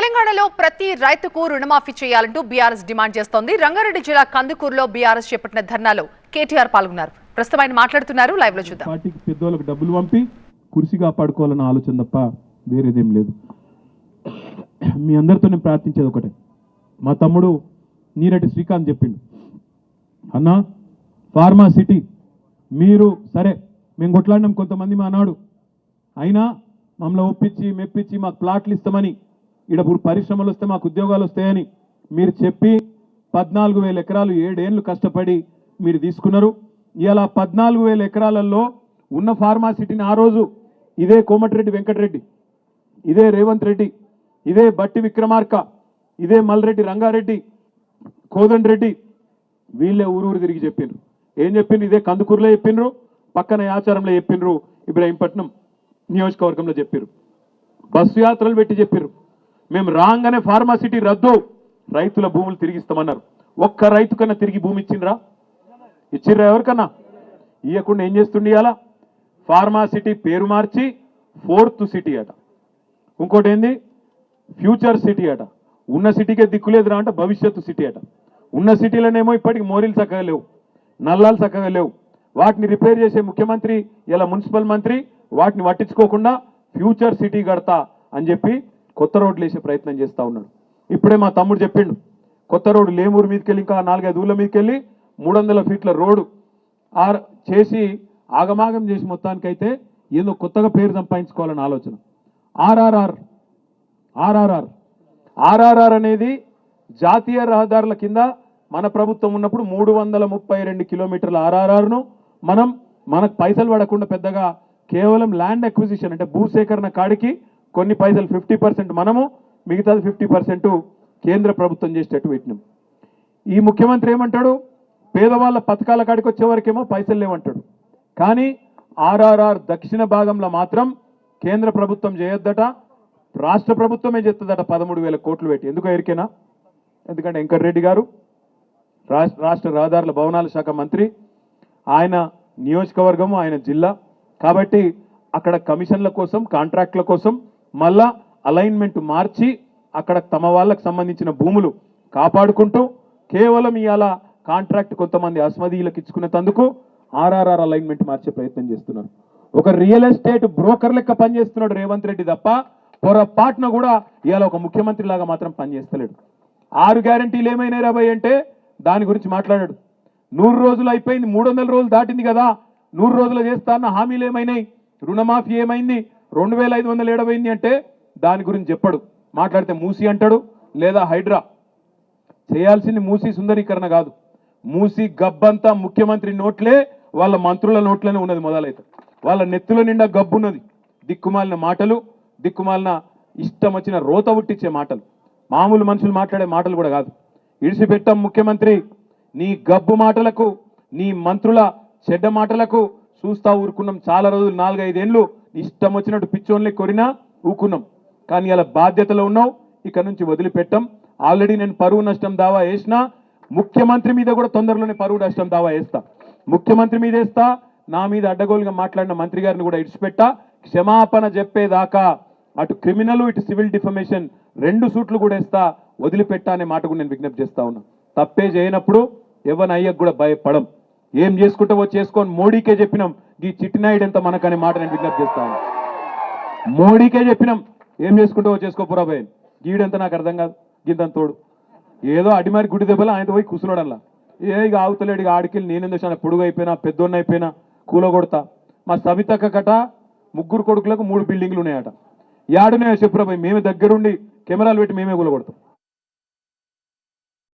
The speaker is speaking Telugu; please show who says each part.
Speaker 1: తెలంగాణలో ప్రతి రైతుకు రుణమాఫీ చేయాలంటూ బీఆర్ఎస్ డిమాండ్ చేస్తోంది. రంగారెడ్డి జిల్లా కందుకూరులో బీఆర్ఎస్ చేపట్టిన ధర్నాలో కేటీఆర్ పాల్గొన్నారు. ప్రస్తుతం ఆయన మాట్లాడుతున్నారు. లైవ్లో చూద్దాం.
Speaker 2: పార్టీకి పెద్దోళ్ళకి డబ్బులు పంపి కుర్చీ కాపాడుకోవాలన్న ఆలోచన తప్ప వేరేదేం లేదు. మీ అందరితో నేను ప్రార్థించేది ఒకటే. మా తమ్ముడు నీరెడ్డి శ్రీకాంత్ చెప్పిండు. అన్నా ఫార్మా సిటీ మీరు సరే మేము కొట్లాడినాం కొంతమంది మా నాడు. అయినా మమ్మల్ని ఒప్పించి మెప్పించి మాకు ప్లాట్లు ఇస్తామని ఇప్పుడు పరిశ్రమలు వస్తే మాకు ఉద్యోగాలు వస్తాయని మీరు చెప్పి పద్నాలుగు వేల ఎకరాలు ఏడేళ్ళు కష్టపడి మీరు తీసుకున్నారు. ఇలా పద్నాలుగు వేల ఎకరాలలో ఉన్న ఫార్మాసిటీని ఆ రోజు ఇదే కోమటిరెడ్డి వెంకటరెడ్డి ఇదే రేవంత్ రెడ్డి ఇదే బట్టి విక్రమార్క ఇదే మల్రెడ్డి రంగారెడ్డి కోదండ్ రెడ్డి వీళ్ళే ఊరూరు తిరిగి చెప్పిండ్రు ఏం చెప్పిండ్రు ఇదే కందుకూరులో చెప్పిండ్రు పక్కన ఆచారంలో చెప్పిండ్రు ఇబ్రాహీంపట్నం నియోజకవర్గంలో చెప్పారు బస్సు యాత్రలు పెట్టి చెప్పారు మేము రాగానే ఫార్మాసిటీ రద్దు. రైతుల భూములు తిరిగిస్తామన్నారు. ఒక్క రైతు కన్నా తిరిగి భూమి ఇచ్చిండ్రా? ఇచ్చిర్రా ఎవరికన్నా? ఇవ్వకుండా ఏం చేస్తుండే అలా ఫార్మాసిటీ పేరు మార్చి ఫోర్త్ సిటీ అట. ఇంకోటి ఏంది? ఫ్యూచర్ సిటీ అట. ఉన్న సిటీకే దిక్కులేదురా అంటే భవిష్యత్తు సిటీ అట. ఉన్న సిటీలోనేమో ఇప్పటికి మోరీలు చక్కగా లేవు. నల్లాలు చక్కగా లేవు. వాటిని రిపేర్ చేసే ముఖ్యమంత్రి ఇలా మున్సిపల్ మంత్రి వాటిని పట్టించుకోకుండా ఫ్యూచర్ సిటీ కడతా అని చెప్పి కొత్త రోడ్లు వేసే ప్రయత్నం చేస్తూ ఉన్నాడు. ఇప్పుడే మా తమ్ముడు చెప్పిండు కొత్త రోడ్డు లేమూరు మీదకి వెళ్ళి ఇంకా నాలుగైదు ఊళ్ళ మీదకి వెళ్ళి మూడు వందల ఫీట్ల రోడ్డు ఆర్ చేసి ఆగమాగం చేసి మొత్తానికైతే ఏదో కొత్తగా పేరు సంపాదించుకోవాలని ఆలోచన. ఆర్ఆర్ఆర్ ఆర్ఆర్ఆర్. ఆర్ఆర్ఆర్ అనేది జాతీయ రహదారుల కింద మన ప్రభుత్వం ఉన్నప్పుడు మూడు వందల ముప్పై రెండు కిలోమీటర్ల ఆర్ఆర్ఆర్ను మనం మనకు పైసలు పడకుండా పెద్దగా కేవలం ల్యాండ్ అక్విజిషన్ అంటే భూసేకరణ కాడికి కొన్ని పైసలు ఫిఫ్టీ పర్సెంట్ మనము మిగతాది ఫిఫ్టీ పర్సెంట్ కేంద్ర ప్రభుత్వం చేసేటట్టు పెట్టినాం. ఈ ముఖ్యమంత్రి ఏమంటాడు? పేదవాళ్ళ పథకాల కాడికి వచ్చేవరకేమో పైసలు లేవంటాడు. కానీ ఆర్ఆర్ఆర్ దక్షిణ భాగంలో మాత్రం కేంద్ర ప్రభుత్వం చేయొద్దట రాష్ట్ర ప్రభుత్వమే చేస్తుందట పదమూడు వేల కోట్లు పెట్టి. ఎందుకు ఎరికేనా ఎందుకంటే వెంకటరెడ్డి గారు రాష్ట్ర రాష్ట్ర రహదారుల భవనాల శాఖ మంత్రి ఆయన నియోజకవర్గము ఆయన జిల్లా. కాబట్టి అక్కడ కమిషన్ల కోసం కాంట్రాక్ట్ల కోసం మళ్ళా అలైన్మెంట్ మార్చి అక్కడ తమ వాళ్ళకు సంబంధించిన భూములు కాపాడుకుంటూ కేవలం ఇవాళ కాంట్రాక్ట్ కొంతమంది అస్మదీయులకు ఇచ్చుకునేందుకు ఆర్ఆర్ఆర్ అలైన్మెంట్ మార్చే ప్రయత్నం చేస్తున్నారు. ఒక రియల్ ఎస్టేట్ బ్రోకర్ లెక్క పనిచేస్తున్నాడు రేవంత్ రెడ్డి తప్ప పొరపాటున కూడా ఇవాళ ఒక ముఖ్యమంత్రి లాగా మాత్రం పనిచేస్తలేడు. ఆరు గ్యారంటీలు ఏమైనా రాబోయ్ అంటే దాని గురించి మాట్లాడాడు. నూరు రోజులు అయిపోయింది మూడు వందల రోజులు దాటింది కదా. నూరు రోజులు చేస్తా అన్న హామీలు ఏమైనాయి? రుణమాఫీ ఏమైంది? రెండు వేల ఐదు వందల ఏడవైంది అంటే దాని గురించి చెప్పడు. మాట్లాడితే మూసి అంటాడు లేదా హైడ్రా. చేయాల్సింది మూసి సుందరీకరణ కాదు. మూసి గబ్బంతా ముఖ్యమంత్రి నోట్లే వాళ్ళ మంత్రుల నోట్లోనే ఉన్నది మొదలైతే. వాళ్ళ నెత్తుల నిండా గబ్బున్నది. దిక్కుమాలిన మాటలు దిక్కుమాలిన ఇష్టం వచ్చిన రోత ఉట్టించే మాటలు. మామూలు మనుషులు మాట్లాడే మాటలు కూడా కాదు. ఇడిసిపెట్టం ముఖ్యమంత్రి నీ గబ్బు మాటలకు నీ మంత్రుల చెడ్డ మాటలకు చూస్తా ఊరుకున్నాం చాలా రోజులు నాలుగైదేళ్ళు. ఇష్టం వచ్చినట్టు పిచ్చోన్లే కొరినా ఊకున్నాం. కానీ అలా బాధ్యతలో ఉన్నావు ఇక్కడ నుంచి వదిలిపెట్టాం. ఆల్రెడీ నేను పరువు నష్టం దావా వేసినా ముఖ్యమంత్రి మీద కూడా తొందరలోనే పరువు నష్టం దావా వేస్తా. ముఖ్యమంత్రి మీద వేస్తా నా మీద అడ్డగోలుగా మాట్లాడిన మంత్రి గారిని కూడా ఇడిచిపెట్టా. క్షమాపణ చెప్పేదాకా అటు క్రిమినల్ ఇటు సివిల్ డిఫమేషన్ రెండు సూట్లు కూడా వేస్తా వదిలిపెట్టా అనే మాట కూడా నేను విజ్ఞప్తి చేస్తా ఉన్నా. తప్పే చేయనప్పుడు ఎవరి అయ్యకు కూడా భయపడం. ఏం చేసుకుంటావో చేసుకొని మోడీకే చెప్పినాం. ఈ చిట్టినాయుడు ఎంత మనకనే మాట నేను విజ్ఞప్తి చేస్తాను మోడీకే చెప్పినాం. ఏం చేసుకుంటావో చేసుకోపురా భయ్. గీడంత నాకు అర్థం కాదు. గింతంత తోడు. ఏదో అడిమారి గుడి దెబ్బలు ఆయనతో పోయి కూర్చున్నాడు ఏ ఇక ఆగుతలేడు ఇక ఆడికెళ్ళి నేనెందుకు చాలా పొడుగు అయిపోయినా పెద్దోన్న అయిపోయినా కూలగొడతా మా సవితక్క కట ముగ్గురు కొడుకులకు మూడు బిల్డింగ్లు ఉన్నాయట. యాడున్నాయో చెప్పురా భయ్. మేమే దగ్గరుండి కెమెరాలు పెట్టి మేమే కూలగొడతాం